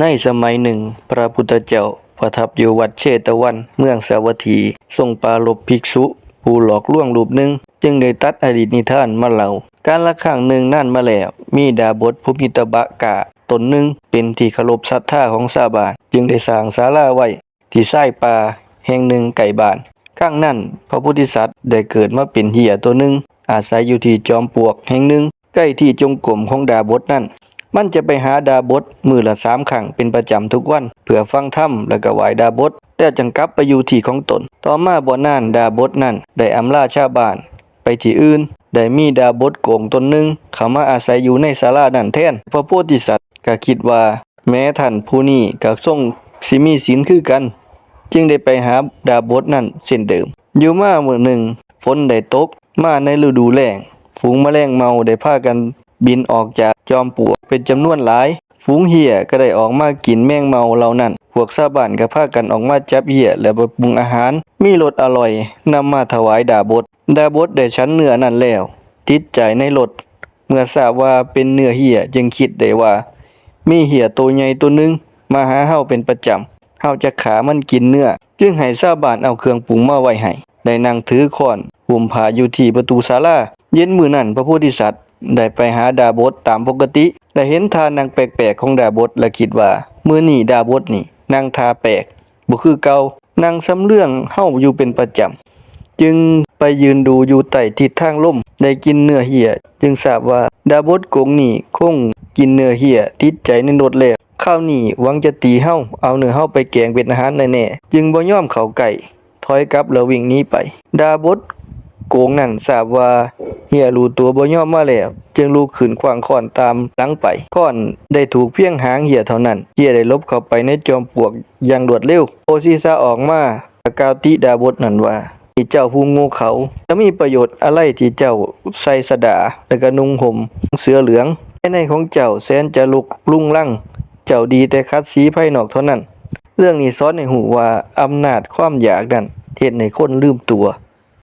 ในสมัยหนึ่ง พระพุทธเจ้าประทับอยู่วัดเชตวัน เมืองสาวัตถี ทรงปารบภิกษุ ผู้หลอกล่วงรูปหนึ่ง จึงได้ตัดอดีตนิทานมาเล่า การละครั้งหนึ่งนั่นมาแล้วมีดาบทภูมิตบะกะตนหนึ่งเป็นที่เคารพศรัทธาของชาวบ้าน จึงได้สร้างศาลาไว้ ที่ชายป่าแห่งหนึ่งไก่บ้านข้างนั้นพระพุทธสัตว์ได้เกิดมาเป็นเหียตัวหนึ่งอาศัยอยู่ที่จอมปลวกแห่งหนึ่งใกล้ที่จงกรมของดาบทนั่น มันจะไปหาดาบทมือละสามครั้งเป็นประจำทุกวัน เพื่อฟังธรรมแล้วก็ไหวดาบทแล้วจังกลับไปอยู่ที่ของตน ต่อมาบ่นานดาบทนั่นได้อำลาชาวบ้าน ไปที่อื่น ได้มีดาบทโกงตนหนึ่งเขามาอาศัยอยู่ในศาลานั่นแทนพระโพธิสัตว์ก็คิดว่า แม้ท่านผู้นี้ก็ทรงสิมีศีลคือกัน จึงได้ไปหาดาบทนั่นเช่นเดิม อยู่มาเมื่อหนึ่งฝนได้ตกมาในฤดูแล้งฝูงแมลงเมาได้พากัน บินออกจากจอมปลวกเป็นจำนวนหลาย ฝูงเหี่ยก็ได้ออกมากินแมงเมาเหล่านั้น พวกชาวบ้านก็พากันออกมาจับเหี่ยและไปรุงอาหาร มีรสอร่อยนำมาถวายดาบทดาบทได้ชั้นเนื้อนั่นแล้ว ติดใจในรสเมื่อทราบว่าเป็นเนื้อเหี่ยจึงคิดได้ว่า มีเหี่ยตัวใหญ่ตัวหนึง มาหาเฮาเป็นประจำเฮาจะขามันกินเนื้อ จึงให้ชาวบ้านเอาเครื่องปรุงมาไว้ให้ได้นั่งถือค้อนหุ่มผ้าอยู่ที่ประตูศาลาเย็นมือนั้นพระโพธิสัตว์ ได้ไปหาดาบทตามปกติ ได้เห็นท่านางแปลกๆของดาบทและคิดว่ามื้อนี้ดาบทนี่นางทาแปลกบ่คือเก่านางซ้ำเรื่องเฮาอยู่เป็นประจำจึงไปยืนดูอยู่ใต้ทิศทางลมได้กินเนื้อเหี่ยจึงทราบว่าดาบทโกงนี่คงกินเนื้อเหี่ยติดใจในรถแล้วข้าวนี่หวังจะตีเฮาเอาเนื้อเฮาไปแกงเป็นอาหารแน่ๆจึงบ่ยอมเขาใกล้ถอยกลับแล้ววิ่งหนีไป ดาบท โกงนั่นทราบว่าเหี่ยรู้ตัวบ่ยอมมาแล้วจึงลุกขึ้นขวางค้อนตามหลังไปค้อนได้ถูกเพียงหางเหียเท่านั้นเหียได้ลบเข้าไปในจอมปลวกอย่างรวดเร็วโอซิซาออกมาประกาวติดาบทนั่นว่าที่เจ้าผู้ง่เขาจะมีประโยชน์อะไรที่เจ้าใส่สดาและก็นุ่งห่มเสื้อเหลืองภายในของเจ้าแสนจะลุกลุ่งลั่ง เจ้าดีแต่คัดสีภายนอกเท่านั้น เรื่องนี้สอนให้หูว่าอำนาจความอยากนั้นเฮ็ดให้คนลืมตัว